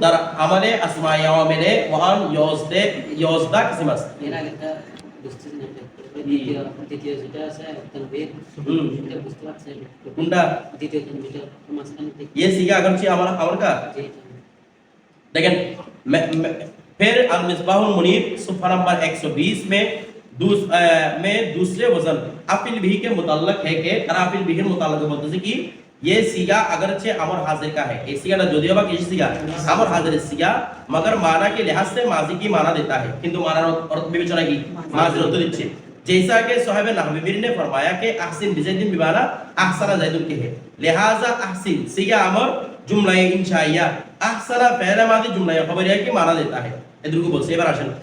در عمل اسماء عامل وان يوزد يوزد قسم است এর আগেটা বুঝতেছি না দ্বিতীয় দ্বিতীয় যেটা আছে তানবীর হুম। এটা বুঝতে পারছেন কোনটা দ্বিতীয় তানবীরটা মাঝখানে ঠিক ये सीखा अगर चाहिए हमारा खबर का যে लेकिन मैं, मैं, फिर अल मिसबाहुल मुनीर सुफा नंबर 120 में दूस, अ, में दूसरे वजन अफिल भी के मुताल्लक है कि अराफिल भी के मुताल्लक बोलते हैं कि ये सीगा अगरचे अमर हाजिर का है ये सीगा ना जो दिया किसी सीगा अमर हाजिर सीगा मगर माना के लिहाज से माजी की माना देता है किंतु माना और विवेचना की माजी रद्द दिच्छे जैसा कि साहब नहवीर ने फरमाया कि अहसिन बिजैदिन बिमाना अहसना जैदुल के है लिहाजा अहसिन सीगा अमर जुमला इंशाइया अहसना पहले मादी जुमला खबरिया की माना देता है इधर को बोल से बार आशन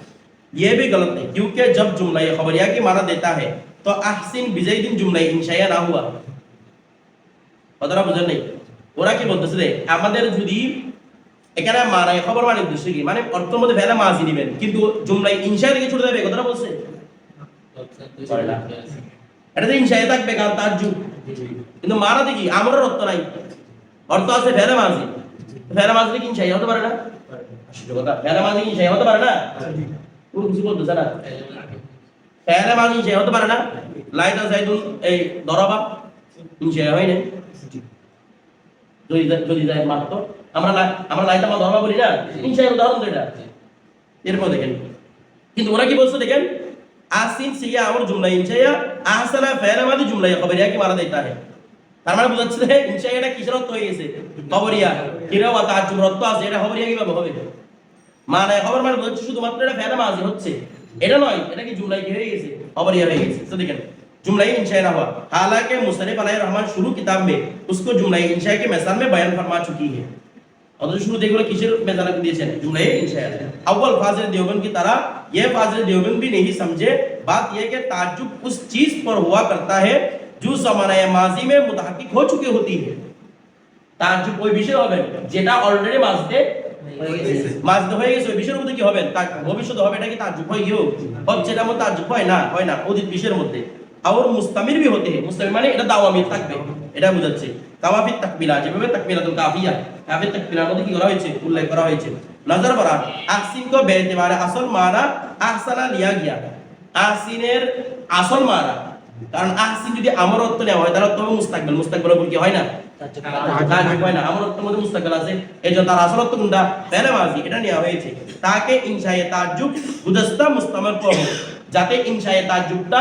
ये भी गलत है क्योंकि जब जुमला खबरिया की माना देता है तो अहसिन बिजैदिन जुमला इंशाइया ना हुआ কথাটা বুঝেন নাই? ওরা কি বলতেছে যে, আমাদের যদি এখানে মানায় খবর মানে উদ্দেশ্য কি? মানে অর্থের মধ্যে ভেলা মাঝি দিবেন, কিন্তু জুমলাই ইনশা থেকে ছুটে যাবে কথাটা বলছে? এটা তো ইনশায় থাকবে, কারণ তার যুগ। কিন্তু মারা দেখি আমারও অর্থ নাই। অর্থ আছে ভেলা মাঝি। ভেলা মাঝি কি ইনশাই হতে পারে না? কথা ভেলা মাঝি কি হতে পারে না? কোন কিছু বলতেছে না। ভেলা মাঝি ইনশাই হতে পারে না? লাইটা যাইদুন এই দরাবা ইনশাই হয় না যদি যদি যায় মারতো আমরা আমরা ধর্ম বলি না। উদাহরণ এটা এরপর দেখেন। কিন্তু ওরা কি বলছে দেখেন? আসিন সিয়া আমর জুমলা ইনশাইয়া আহসানা মাদি জুমলা খবরিয়া কি মারা দেতা তার মানে বুঝাচ্ছে যে ইনশাইয়াটা কিসের অর্থ হয়ে গেছে? খবরিয়া। কিরা ওয়া তাজ্জুব অর্থ আছে এটা খবরিয়া কীভাবে হবে? মানে খবর মানে বুঝাচ্ছে শুধুমাত্র এটা ফাইলা মাজি হচ্ছে। এটা নয় এটা কি জুমলাই কি হয়ে গেছে? খবরিয়া হয়ে গেছে। তো দেখেন जुमला इंशाई ना हुआ हालांकि मुसनफ अलैहि रहमान शुरू किताब में उसको जुमला इंशाई के मिसाल में बयान फरमा चुकी है অথচ শুরু দেখলো কিসের মেজালা দিয়েছেন জুমলাই इंशाई अव्वल फाजिल देवबंद की तरह यह फाजिल देवबंद भी नहीं समझे बात यह कि ताज्जुब उस चीज पर हुआ करता है जो जमाना माजी में मुतहक्किक हो चुकी होती है তাজ্জুব ওই বিষয় হবে যেটা অলরেডি মাঝতে মাঝতে হয়ে গেছে ওই বিষয়ের মধ্যে কি হবে তার ভবিষ্যতে হবে এটা কি তাজ্জুব হয় গিয়েও হচ্ছে এটা মধ্যে তাজ্জুব হয় না হয় না অতীত বিষয়ের মধ্যে আর মুস্তামির বি হতে মুস্তামির মানে এটা দাওয়ামি থাকবে এটা বোঝাচ্ছে। কাওয়াফি তাকবিলা যেভাবে তাকবিলাতুল কাফিয়া কাফি তাকবিলার মধ্যে কি করা হয়েছে? উল্লেখ করা হয়েছে। নজর বরান আহসিন কো বেতেবারে আসল মানা আহসানা লিয়া গিয়া। আহসিনের আসল মানা কারণ আহসিন যদি আমার অর্থ নেওয়া হয় তার অর্থ মুস্তাকবিল। মুস্তাকবিল বলে কি হয় না? তাজ্জুব হয় না। আমার অর্থের মধ্যে মুস্তাকবিল আছে এই জন্য তার আসল অর্থ কোনটা? পেলে এটা নেওয়া হয়েছে। তাকে ইনশায়ে তাজ্জুব গুদস্তা মুস্তামির পর হোক। যাতে ইনশায়ে তাজ্জুবটা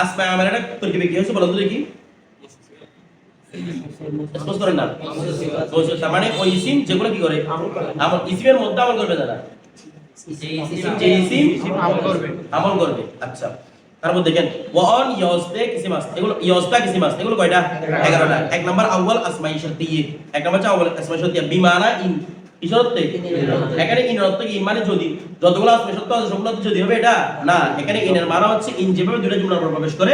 আসমা তরকিবে কি তো দেখি। স্পষ্ট করেন না। তার মানে ওই ইসিম যেগুলো কি করে? আমল ইসিমের মধ্যে আমল করবে তারা যে ইসিম আমল করবে। আমল করবে। আচ্ছা। তারপর দেখেন ওয়ান ইয়াসতে কিসিম এগুলো ইয়াসতা কিসিম এগুলো কয়টা? 11টা এক নাম্বার আউয়াল আসমাই শারতিয়ে এক নাম্বার হচ্ছে আউয়াল আসমাই শারতিয়ে বিমানা ইন কি শর্তে এখানে ইন অর্থ কি? মানে যদি যতগুলো আসমাই শর্ত আছে সবগুলো যদি হবে এটা? না এখানে ইনের মানে হচ্ছে ইন যেভাবে দুটো জুমলার উপর প্রবেশ করে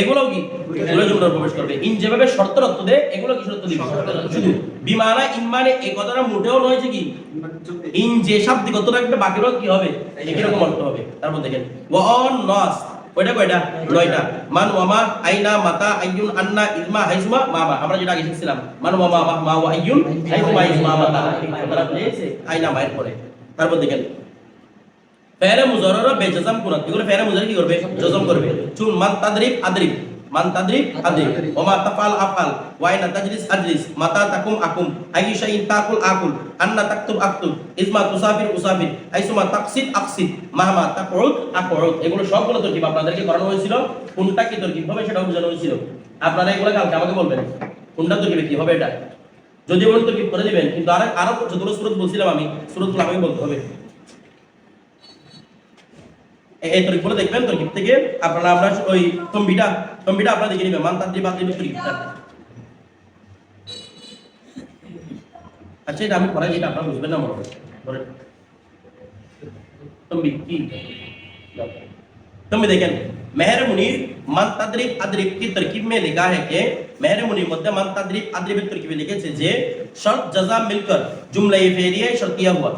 এগুলোও কি? দুটো জুমলার প্রবেশ করবে। ইন যেভাবে শর্ত অর্থ দেয় এগুলো কি শর্ত দিবে? শুধু বিমানা ইন মানে এই কথাটা মোটেও নয় যে কি? ইন যে শাব্দিক অর্থ রাখবে বাকিরও কি হবে? একই রকম অর্থ হবে। তারপর দেখেন ওয়ান নাস ওইটা কয়টা? নয়টা। মান ওয়ামা আইনা মাতা আইয়ুন আন্না ইলমা হাইজমা মামা। আমরা যেটা আগে শিখছিলাম, মান ওয়ামা মা মা ওয়া আইয়ুন হাইজমা ইজমা মাতা। আইনা মায়ের পরে। তারপর দেখেন, ফেরে মুজাররা বেজজম কুনাত করে ফেরে মুজার কি করবে? জজম করবে। চুন মান তাদরিব আদরিব। মান তাদরিব আদরিব ওমা তাফাল আফাল ওয়াইনা তাজলিস আজলিস মাতা তাকুম আকুম আইয়ু শাইইন তাকুল আকুল আন্না তাকতুব আকতুব ইজমা তুসাফির উসাফির আইসুমা তাকসিদ আকসিদ মাহমা তাকউদ আকউদ এগুলো সবগুলো তরকিব আপনাদেরকে করানো হয়েছিল। কোনটা কি তরকিব হবে সেটাও বোঝানো হয়েছিল। আপনারা এগুলো কালকে আমাকে বলবেন। কোনটা তরকিবে কি হবে এটা? যদি বলেন তরকিব করে দিবেন। কিন্তু আর আরও যতগুলো সুরত বলছিলাম আমি সুরতগুলো আমাকে বলতে হবে। এই তরিকগুলো দেখবেন তরিক থেকে আপনারা আপনার ওই তম্বিটা তম্বিটা আপনারা দেখে নেবেন। মানতান্ত্রিক বান্ত্রিক তরিকটা আচ্ছা এটা আমি পড়াই, এটা আপনারা বুঝবেন না মনে ধরে তম্বি কি? তম্বি দেখেন। মেহর মুনির মান কি তরকিব মে লিখা है कि মেহর মধ্যে মান তাদরিব আদরিব তরকিব লিখেছে যে, শর্ত জাজা মিলকর জুমলা ফেরিয়ে শর্তিয়া হুয়া।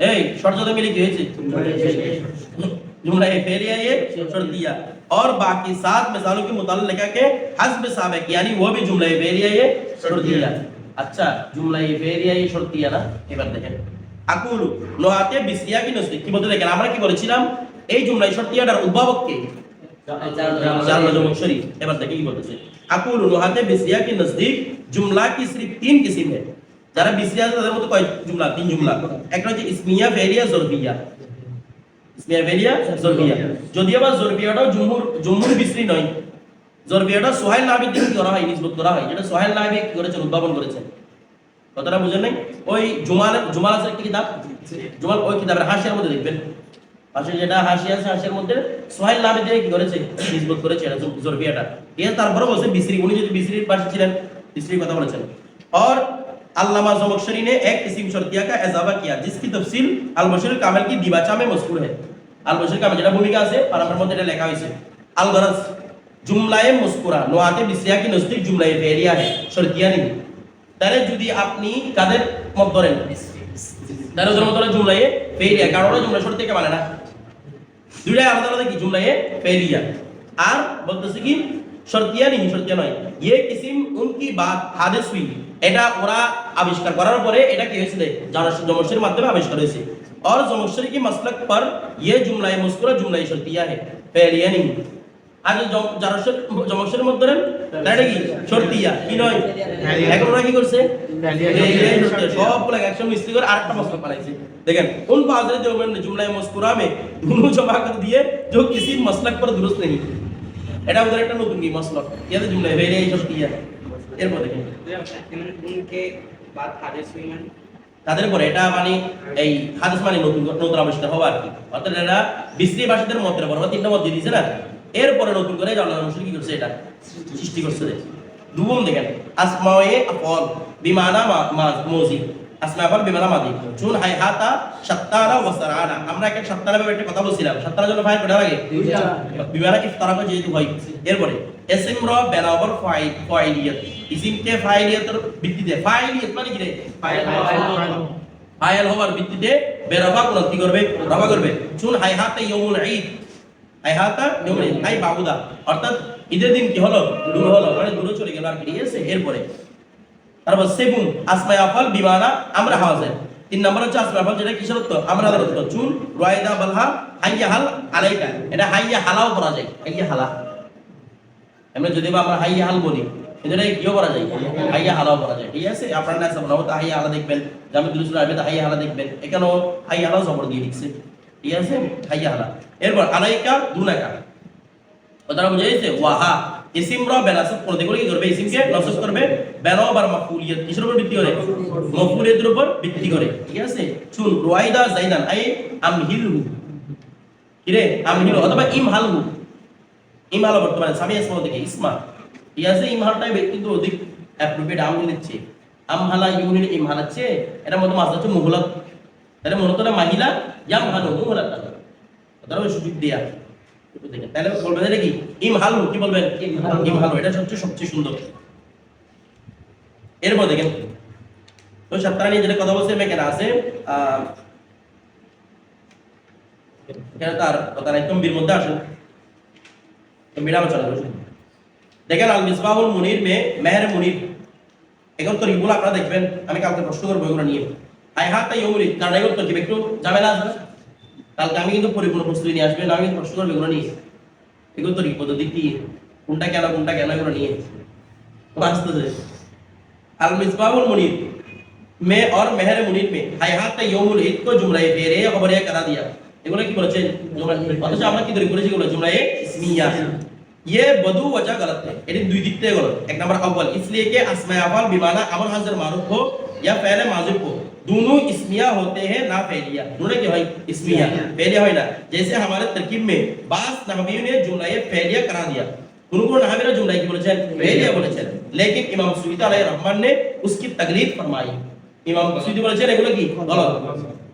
এই, শর্ত জাজা মিলে কি হয়েছে? जुमला फेरिया ये शर्तिया और बाकी सात मिसालों के मुताबिक लिखा के हस्ब साबिक यानी वो भी जुमला फेरिया ये शर्तिया अच्छा जुमला फेरिया ये শর্তিয়া না এবার দেখেন আকুলু নোয়াতে বিসরিয়া কি নসরি কি বলতে দেখেন আমরা কি বলেছিলাম এই জুমলাই শর্তিয়াটার উদ্ভাবক কে জাল জমক শরীফ এবার দেখেন কি বলতেছে আকুলু নোহাতে বিসরিয়া কি নজদীক জুমলা কি সির্ফ তিন কিসিম है যারা বিসরিয়া আছে তাদের মধ্যে কয় জুমলা তিন জুমলা একটা হচ্ছে ইসমিয়া ফেরিয়া জরফিয়া ইসমিয়া ফেরিয়া জরফিয়া যদিও বা জরফিয়াটাও জুমহুর জুমহুর বিসরি নয় জরফিয়াটা সোহাইল নাবিক দিয়ে কি করা হয় নিসবত করা হয় যেটা সোহাইল নাবিক কি করেছেন উদ্ভাবন করেছেন কথাটা বুঝেন নাই ওই জুমাল জুমাল আছে কি কিতাব জুমাল ওই কিতাবের হাসিয়ার মধ্যে দেখবেন হাসি যেটা হাসি আছে হাসিয়ার মধ্যে সোহাইল নাবিক দিয়ে কি করেছে নিসবত করেছে এটা জর- জরফিয়াটা এ তারপরে বলছে বিসরি উনি যদি বিসরির পাশে ছিলেন বিসরির কথা বলেছেন और अल्लामा जमखशरी ने एक किस्म शर्तिया का इजाफा किया जिसकी तफसील अल बशर कामिल की दिबाचा में मजकूर है আল বসির কামে যেটা ভূমিকা আছে পারামের মধ্যে এটা লেখা হয়েছে আল গরাজ জুমলায়ে মুসকুরা নোয়াতে বিসিয়াকি নস্তিক, জুমলায়ে ফেরিয়া শর্তিয়া নেই তাহলে যদি আপনি কাদের মত ধরেন? তাহলে ওদের মত জুমলায়ে ফেরিয়া, কারণ ওরা জুমলা শর্ত থেকে মানে না। দুইটাই আলাদা আলাদা কি? জুমলায়ে ফেরিয়া। আর বলতেছে কি? শর্তিয়া नहीं শর্তিয়া নয় ये किस्म उनकी बात हादिस हुई এটা ওরা আবিষ্কার করার পরে এটা কি হয়েছিল জমশের মাধ্যমে আবিষ্কার হয়েছে और जमशरी की मसलक पर ये जुमला मुस्कुरा जुमला शर्तिया है ফেরিয়া नहीं আর জারশের জমশের মধ্যে ধরেন তাহলে কি শর্তিয়া কি নয় এখন ওরা কি করছে ফেরিয়াই শর্তিয়া। সবগুলো একসঙ্গে মিস্ত্রি করে আরেকটা মসলক বানাইছে দেখেন उन फाजरे जो मैंने जुमला मुस्कुरा में दोनों जमा कर दिए जो किसी मसलक पर दुरुस्त नहीं এটা ওদের একটা নতুন গেম আসলো। ইয়াতে জুলে বেরে এইসব কি এরপর দেখেন তাদের পরে এটা মানে এই হাদিস মানে নতুন নতুন আবিষ্কার হওয়া আর কি। অর্থাৎ এটা বিশ্রী বাসীদের মতের পর তিনটা মত দিয়ে দিয়েছে না? এরপরে নতুন করে জানা রসুল কি করছে এটা? সৃষ্টি করছে। দুবম দেখেন। আসমাওয়ে আফল বিমানা মা মসজিদ আসমা আফল বিমানা মাদি চুন হাই হাতা সাত্তারা ওয়া সারানা। আমরা একটা সাত্তারা ব্যাপারে একটা কথা বলছিলাম। সাত্তারা জন্য ফাইল কটা লাগে? বিমানা ইফতারা যেহেতু হয়। এরপরে এসএম র বেনাবর ফাইল ফাইলিয়াত। ইসিম কে ফাইলিয়াতের ভিত্তিতে ফাইলিয়াত মানে কি রে? ফাইল হওয়ার ভিত্তিতে। বেরফা কোন কি করবে রফা করবে। চুন হাই হাতে ইয়মুল ঈদ। হাই হাতা ইয়মুল ঈদ হাই বাবুদা অর্থাৎ ঈদের দিন কি হলো? দূর হলো। মানে দূরে চলে গেল আর কি। এরপরে তারপর সেগুন আসমাই আফাল, বিমানা, আমরা হাওয়াজে তিন নম্বর হচ্ছে আসমাই আফাল, যেটা কিসের অর্থ আমরা অর্থ চুন রয়দা বালহা, হাইয়া হাল, আলাইকা। এটা হাইয়া হালাও করা যায়। হাইয়া হালা। আমরা যদি আমরা হাইয়া হাল বলি এটা কিও করা যায়? হাইয়া হালাও করা যায়। ঠিক আছে? আপনারা না হতো হাইয়া হালা দেখবেন। জামি দুলুসুল আরবিতে হাইয়া হালা দেখবেন। এখানেও হাইয়া হালাও জবর দিয়ে লিখছে। ঠিক আছে? হাইয়া হালা। এরপর আলাইকা, দুনাকা। কথাটা বুঝে গেছে? ওয়াহা। ইসিম র বেনাসব করে দেখো কি করবে ইসিমকে করবে? আবার মাফুলিয়াত কিসের উপর ভিত্তি করে? মাফুলিয়াতের উপর ভিত্তি করে। ঠিক আছে? শুন, রুয়াইদা জাইদান, আই আমহিলহু। কিরে? আমহিলু অথবা ইমহালহু। ইমহাল বর্তমানে, সামি থেকে, ইসমা। ঠিক আছে? ইমহালটাই কিন্তু অধিক অ্যাপ্রোপ্রিয়েট আম লিখছে আমহালা ইউনিট ইমহাল আছে, এটা মতো মাছ হচ্ছে মুহলত তাহলে মূলত মাহিলা ইয়াম কথাটা সুযোগ দেয়া। তাহলে বলবেন কি? ইমহালু কি বলবেন। ইমহালু এটা সবচেয়ে সবচেয়ে সুন্দর। এরপর দেখেন তো সাতটা নিয়ে যেটা কথা বলছে, এখানে আছে এখানে তার মধ্যে দেখেন আল মিসবাহুল মেহের এখন তো আপনারা দেখবেন, আমি কালকে প্রশ্ন করব এগুলো নিয়ে। আই হাত তাই ইউমুরি কারণ এগুলো তো একটু ঝামেলা না? কালকে আমি কিন্তু পরিপূর্ণ প্রস্তুতি নিয়ে আসবেন, আমি কিন্তু প্রশ্ন করব এগুলো নিয়ে। এগুলো তো রিপোর্ট দিক দিয়ে কোনটা কেন কোনটা কেন এগুলো নিয়ে? আসতেছে। अल मिसबाहुल मुनीर में और मेहर मुनीर में হায়াত ইয়মুল ঈদ কো জুমলায়ে ফেরে খবরে করা দিয়া এগুলো কি বলেছেন জুমলা অথচ আমরা কি ধরে করেছি এগুলো জুমলায়ে ইসমিয়া ये बदू वजह गलत है यानी दुई दिख থেকে गलत एक नंबर अव्वल इसलिए कि अस्मा अफाल बिमाना अमर हाजिर मारूफ हो या पहले माजिब हो दोनों इसमिया होते हैं ना फेलिया दोनों क्या भाई इसमिया फेलिया হয় না जैसे हमारे तरकीब में बास नहवियों ने जुमलाए फेलिया करा दिया কোন কোন নাহাবিরা জুমলা কি বলেছেন ফেলিয়া বলেছেন লেকিন ইমাম সুয়ুতি আলাইহির রহমান ने उसकी तकलीफ फरमाई ইমাম সুয়ুতি বলেছেন এগুলো কি গলত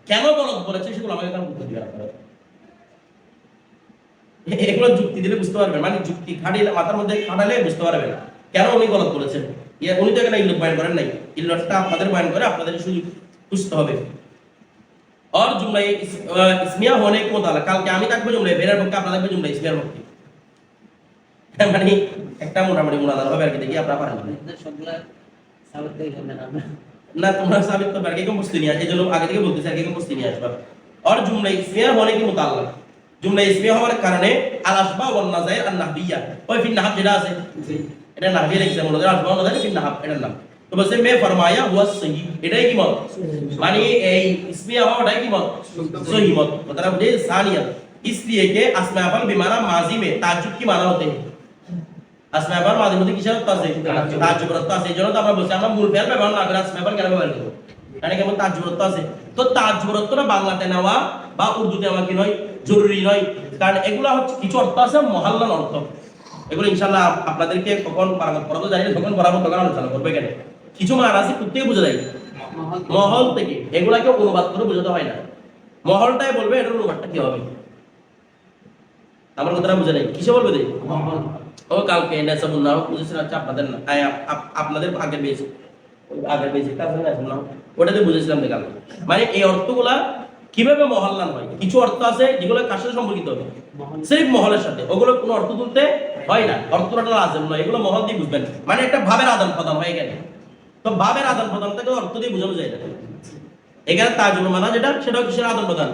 কেন গলত বলেছে সেগুলো আমাকে কারণ উত্তর দিবেন আপনারা এ- এগুলো যুক্তি দিলে বুঝতে পারবেন মানে যুক্তি খাটিয়ে মাথার মধ্যে খাটালে বুঝতে পারবেন কেন উনি গলত বলেছেন ইয়ে উনি তো এখানে ইল্লুট বয়ান করেন নাই ইল্লুটটা আপনাদের বয়ান করে আপনাদের শুধু বুঝতে হবে और जुमला इस- अ, इसमिया होने के मुताबिक কালকে আমি থাকবো জুমলা বেরার পক্ষে আপনারা থাকবে জুমলা ইসমিয়ার পক্ষে মানে একটা মোটামুটি মুনাজার হবে আর কি দেখি আপনারা পারেন কিনা। আপনাদের সবগুলা সাবেক থেকে শুনলেন আমরা না তোমরা সাবিত করবে আর কি বস্তি নিয়ে আসবে এই জন্য আগে থেকে বলতেছি আর কি বস্তি নিয়ে আসবে और जुमला इस्मिया होने के मुताबिक जुमला इस्मिया হওয়ার কারণে আল আসবা ওয়ান নাজাইর আন নাহবিয়া ওই ফিন নাহব যেটা আছে এটা নাহবিয়া লিখছে মনে হয় আসবা ওয়ান নাজাইর ফিন নাহব এটার নাম তো বলছে মে ফরমায়া হুয়া সহি এটাই কি মত মানে এই ইসমিয়া হওয়াটাই কি মত सही मत मतलब ये सानिया इसलिए कि अस्मा अफल बीमारा माजी में ताज्जुब की माना होते हैं আসমা মাঝে মধ্যে কিসের অর্থ আছে? আছে এই জন্য তো আমরা বলছি আমরা মূল ব্যবহার না করে আসমা কেন ব্যবহার করব? কেমন আছে? তো বাংলাতে নেওয়া বা উর্দুতে নেওয়া কি নয় জরুরি নয় কারণ হচ্ছে কিছু অর্থ আছে মহাল্লান অর্থ। এগুলো ইনশাল্লাহ আপনাদেরকে কখন পড়াবো জানি পড়াবো তখন আলোচনা কিছু আছে বোঝা যায়। মহল থেকে। এগুলাকে অনুবাদ করে বোঝাতে হয় না। মহলটাই বলবে এটার অনুবাদটা কি হবে? আমার কথাটা বুঝে নেই। কিসে বলবে দেখ ও কালকে নেসাবুল নাম বুঝেছেন আচ্ছা আপনাদের আপনাদের আগের বেশ। আগের বেশ একটা আছে ওটাতে বুঝেছিলাম কালকে। মানে এই অর্থগুলা কীভাবে মহল্লান হয়? কিছু অর্থ আছে যেগুলো কার সাথে সম্পর্কিত হবে? সেই মহলের সাথে। ওগুলো কোনো অর্থ তুলতে হয় না। অর্থটা লাজেম নয়। এগুলো মহল দিয়ে বুঝবেন। মানে একটা ভাবের আদান প্রদান হয়ে গেলে তো ভাবের আদান প্রদান থেকে অর্থ দিয়ে বোঝানো যায় না এখানে তাজুল মানা যেটা সেটাও কিসের আদান প্রদান?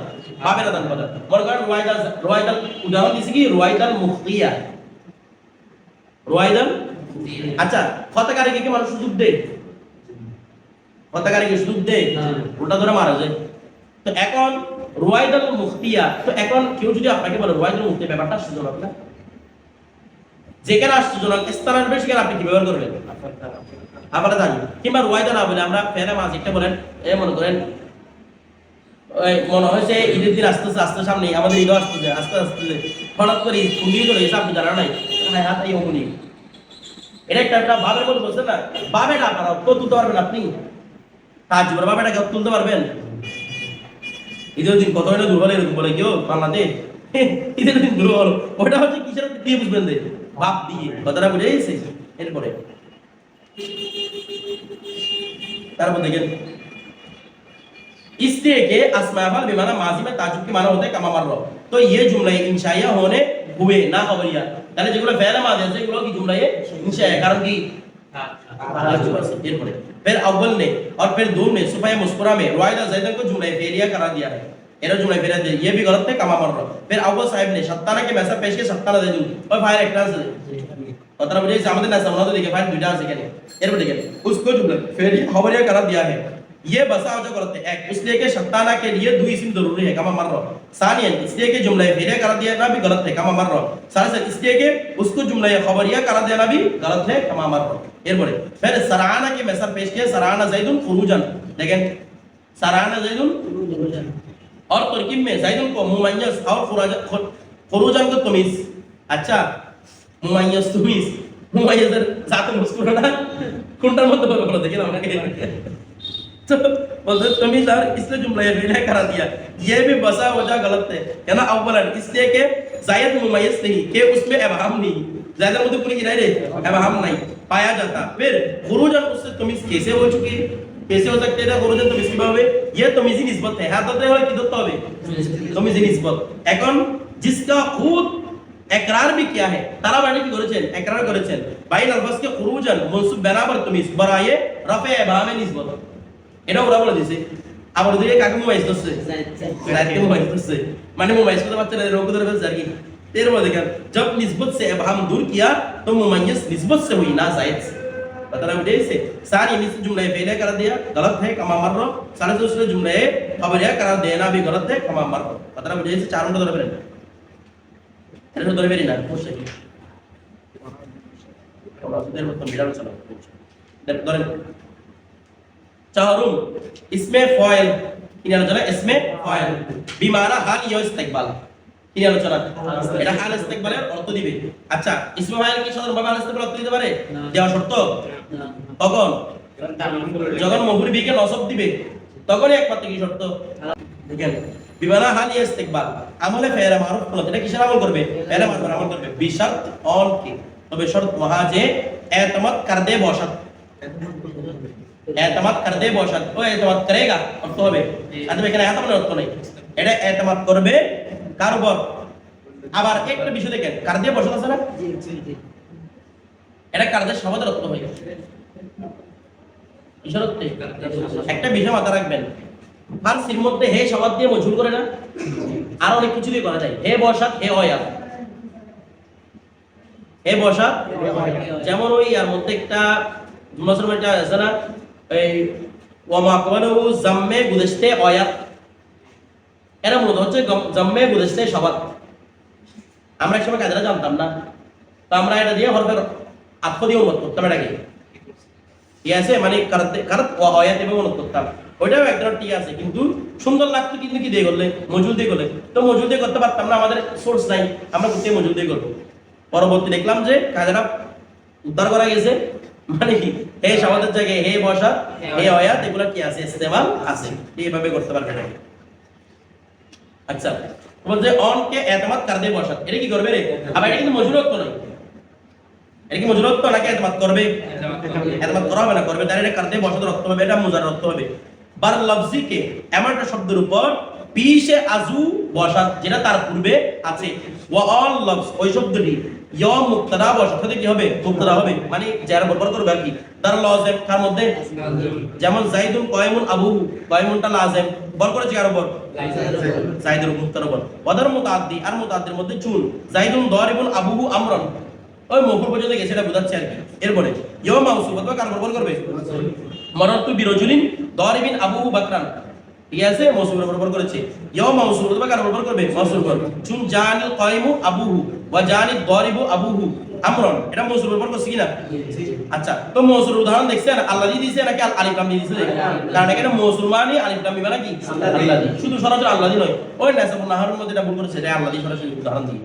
ভাবের আদান প্রদান। মনে করেন রুয়াইদাল রুয়াইদাল উদাহরণ দিছি কি? রুয়াইদাল মুখতিয়া রুয়াইদাল আচ্ছা হত্যাকারীকে কি মানুষ সুযোগ দেয়? হত্যাকারীকে সুযোগ দেয়। উল্টা ধরে মারা যায়। তো এখন রুয়াইদাল মুখতিয়া তো এখন কেউ যদি আপনাকে বলে রুয়াইদাল মুক্তি ব্যাপারটা আশ্চর্যজনক না। যেখানে আশ্চর্যজনক স্থান আসবে সেখানে আপনি কি ব্যবহার করবেন? আমরা জানি কিংবা রুয়াইদা না বলে আমরা ফেরে মাছ একটা বলেন এ মনে করেন মনে হয়েছে ঈদের দিন আস্তে আস্তে আস্তে সামনে আমাদের ঈদও আসতেছে আস্তে আস্তে হঠাৎ করে চলে গেছে আপনি জানা নাই। হাত এই। অমনি এটা একটা একটা ভাবের মধ্যে বলছেন না? ভাবেটা আপনারা তো তুলতে পারবেন আপনি। কাজ করে ভাবেটাকে তুলতে পারবেন। ঈদের দিন কত এটা দুর্বল এরকম বলে কেউ বাংলাতে? ঈদের দিন দুর্বল। ওটা হচ্ছে কিসের দিয়ে বুঝবেন দে বাপ দিয়ে। কথাটা বুঝে গেছে? এরপরে। তারপর দেখেন इसलिए के अस्माफल बेमाना माजी में ताजुब के माना होता है कमा मर तो ये जुमला इंशाइया होने हुए ना खबरिया তাহলে যেগুলো ফেলে মাঝে আছে এগুলো কি जुमला ये इंशाइया कारण की ताजुब से এরপরে फिर अव्वल ने और फिर दूर ने सुफया मुस्कुरा में रुवायदा जैदन को जुमला फेरिया करा दिया है एरा जुमला फेरिया दे ये भी गलत है कमा मर फिर अव्वल साहब ने सत्ताना के मैसेज पेश के सत्ताना दे दूं और फायर एक से কথাটা বুঝে গেছে আমাদের না সামনে দেখে ফাইল দুইটা আছে এখানে এরপর দেখেন उसको जुमला फेरिया खबरिया करा दिया है ये बसा जो गलत है एक इसलिए कि शताना के लिए दो इस्म जरूरी है कमा मर रहा सानियन इसलिए कि जुमला फेरिया करा दिया भी गलत है कमा मर रहा सालसन इसलिए कि उसको जुमला खबरिया करा देना भी गलत है कमा मर रहा এরপরে फिर सराना के मैसर पेश किया सराना जैदुन खुरूजन देखें सराना जैदुन और तुर्की में जैदुन को मुमय्यज और खुराजन खुरूजन को तुमिस अच्छा মুমাইয়াস তুমিস মুমাইয়াসের সাথে মুস্কুরানা কোনটার মধ্যে বলো বলো দেখি আপনাকে तो बोलते तुम सर इसलिए जुमला ये विलय करा दिया ये भी बसा वजह गलत है है ना अव्वलन इसलिए कि जायद मुमय्यज नहीं कि उसमें अबहम नहीं ज्यादा मुझे पूरी गिराई रे अबहम नहीं पाया जाता फिर खुरूजन उससे तुमिस कैसे हो चुकी है कैसे हो सकते हैं खुरूजन तुमिस की भावे ये तुमिजी निस्बत है हाथ होते हो कि दत्त হবে তুমিজি নিসবত এখন जिसका खुद একরার भी किया है তারা মানে কি করেছেন একরার করেছেন বাইন আলফাজ কে খুরুজান মনসুব বরাবর তুমিস বরায়ে রফে ইবামে নিসবত এটা ওরা বলে দিয়েছে আবার ওদিকে কাকে মোবাইল করছে जाते मोबाइल से मैंने मोबाइल को तो बच्चे ने रोक दर फिर की तेरे वो देखा जब निस्बत से अबहम दूर किया तो मुमय्यज निस्बत से हुई ना जायद से बता रहा मुझे से सारी निस जुमले फेले कर दिया गलत है कमा मर रो सारे दूसरे जुमले खबरिया करा देना भी गलत है कमा मर रो बता रहा मुझे से चारों को दर फिर तेरे को दर फिर ना खुश है আমরা সুদের মতো বিড়াল চালাবো ধরেন চাহরুম ইসমে ফয়েল। ইনি আলোচনা? ইসমে ফয়েল। বিমানা হাল ইয়া ইস্তেকবাল। ইনি আলোচনা? এটা হাল ইস্তেকবালের অর্থ দিবে। আচ্ছা ইসমে ফয়েল কি সাধারণ ভাবে হাল ইস্তেকবাল অর্থ দিতে পারে? দেওয়া শর্ত? তখন? যখন মহুর বিকে নসব দিবে তখনই একমাত্র কি শর্ত? দেখেন। বিমানা হাল ইয়া ইস্তেকবাল। আমলে ফেরা মারুফ ফলত এটা কিসের আমল করবে? ফেরা মারুফ আমল করবে। বিশাল অন কি? তবে শর্ত মহাজে এতমত কার দে বসাত। এতমাদ কর দে বসাত ও এতমাদ করেগা অর্থ হবে। আর এখানে এতমাদ অর্থ নেই। এটা এতমাদ করবে কার উপর? আবার একটা বিষয় দেখেন কার দিয়ে বসাত আছে না? এটা কারদের সমাজের অর্থ হয়ে গেছে। একটা বিষয় মাথা রাখবেন। ফার্সির মধ্যে হে সবাদ দিয়ে মজুর করে না? আর অনেক কিছু দিয়ে করা যায়। হে বসাত হে অয়া হে বসাত যেমন ওই আর মধ্যে একটা মুসলমান একটা আছে না? এই, ওয়ামা জাম্মে গুদেশতে অয়াত। এরা মূলত হচ্ছে জাম্মে গুদেশতে আমরা জানতাম না? তো আমরা এটা দিয়ে হরফের করতাম এটাকে। মানে অয়াত এবং করতাম। ওইটাও এক ধরনের টি আছে, কিন্তু সুন্দর লাগতো কিন্তু কি দিয়ে করলে? মজুল দিয়ে করলে। তো মজুল দিয়ে করতে পারতাম না, আমাদের সোর্স নাই। আমরা করতে মজুল দিয়ে করব। পরবর্তী দেখলাম যে কাজেরা উদ্ধার করা গেছে। মানে কি হে সমাজের জায়গায় হে বসা হে অয়াত এগুলো কি আছে? ইস্তেমাল আছে। এইভাবে করতে পারবে না। আচ্ছা বলছে অন কে এতমাদ কার দিয়ে বসাত এটা কি করবে রে? আবার এটা কিন্তু নয় এটা কি নাকি এতমাদ করবে? এতমাদ করা হবে না করবে। তাহলে এটা বসাতে রক্ত হবে? এটা মুজার রক্ত হবে। বার লফজি কে এমন একটা শব্দের উপর পিসে আজু বসাত যেটা তার পূর্বে আছে। ওয়া অল লফজ ওই শব্দটি ইয় মুক্তাদা বসাত কি হবে? মুক্তাদা হবে। মানে যারা বরবার করবে আর কি। তার লজেম, কার মধ্যে? যেমন জাইদুন কয়মুন আবু, কয়মুনটা লাজেম। বল করেছে চুন জাইদুন দরিবুন আবুহু আমরন। ওই মফুল পর্যন্ত গেছে এটা বোঝাচ্ছে আর কি। এরপরে ইয়ো মাউসুব অথবা কার বল করবে মরন্তু বিরজুলিন দরিবিন আবুহু বাকরান। ঠিক আছে? মৌসুমের উপর করেছে ইয়ো মাউসুব অথবা কার উপর করবে উপর। চুন জানিল কয়মু আবুহু। ওয়া জানিল দরিবু আবুহু আমরন এটা মৌসুমের উপর করছে কিনা? আচ্ছা তো মৌসুল উদাহরণ দেখছেন আল্লাহ দিয়ে দিয়েছে নাকি আলিফ লাম দিয়ে দিয়েছে কারণ এখানে মৌসুল মানে আলিফ লাম মানে কি? শুধু সরাসরি আল্লাহ দিয়ে নয়। ওই নাসাবুল নাহারের মধ্যে এটা ভুল করেছে এটা আল্লাহ দিয়ে সরাসরি উদাহরণ দিয়ে।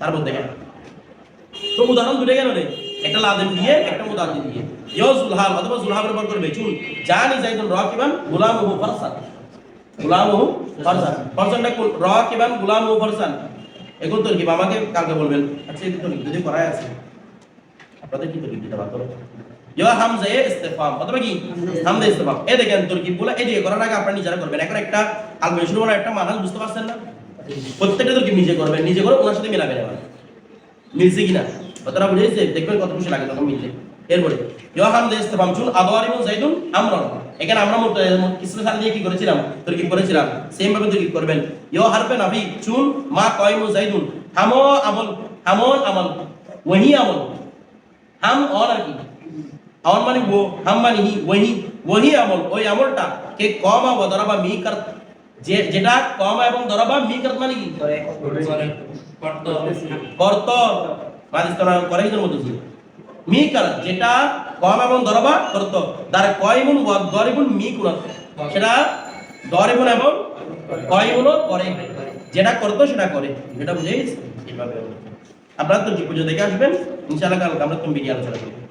তারপর দেখেন। তো উদাহরণ দুটো কেন রে। একটা লাদেম দিয়ে একটা মুদাদ্দি দিয়ে। ইয় জুলহাল অথবা জুলহাবের উপর করবে। চুন জানি যাইতুন রাকিবান গুলামুহু ফারসান। গুলামুহু ফারসান। ফারসানটা কোন? রাকিবান গুলামুহু ফারসান। এগুলো তো কি আমাকে কালকে বলবেন? আচ্ছা এই তো যদি করাই আছে আপনাদের কি তরকিব দিতে পারতো ইয়া হামজা এ ইস্তেফাম। অথবা কি? হামজা ইস্তেফাম। এই দেখেন তরকিব বলে এই করার আগে আপনারা নিজেরা করবেন। এখন একটা আলবে শুরু করার একটা মানাল বুঝতে পারছেন না? প্রত্যেকটা তরকিব নিজে করবেন নিজে করে ওনার সাথে মিলাবেন এবার। মিলছে কিনা? কথাটা বুঝেছে দেখবেন কত খুশি লাগে তখন মিলছে এরপরে ইয়া হামজা ইস্তেফাম চুন আদওয়ারিমু জাইদুন আমরন। এখানে আমরা মোট সাল দিয়ে কি করেছিলাম? তরকিব করেছিলাম। সেম ভাবে তরকিব করবেন। ইয়ো হারফে নাফি চুন মা কয়মু জাইদুন। হামো আমল হামো আমল। ওহি আমল। হাম অর আর কি? আমার মানে ও হাম মানে হি ওহি। ওহি আমল। ওই আমলটা কে কমা ও দরাবা মি কর যে যেটা কমা এবং দরাবা মি কর মানে কি? করে করত করত মানে করা করে একজন মতো ছিল মি কর যেটা কম এবং দরবা করত। তার কয়গুণ দরিগুণ মি কুনত সেটা দরিগুণ এবং কয়গুণও করে। যেটা করতো সেটা করে। সেটা বুঝে গেছে? আপনারা তো পুজো দেখে আসবেন। ইনশাআল্লাহ কালকে আমরা তুমি আলোচনা করব।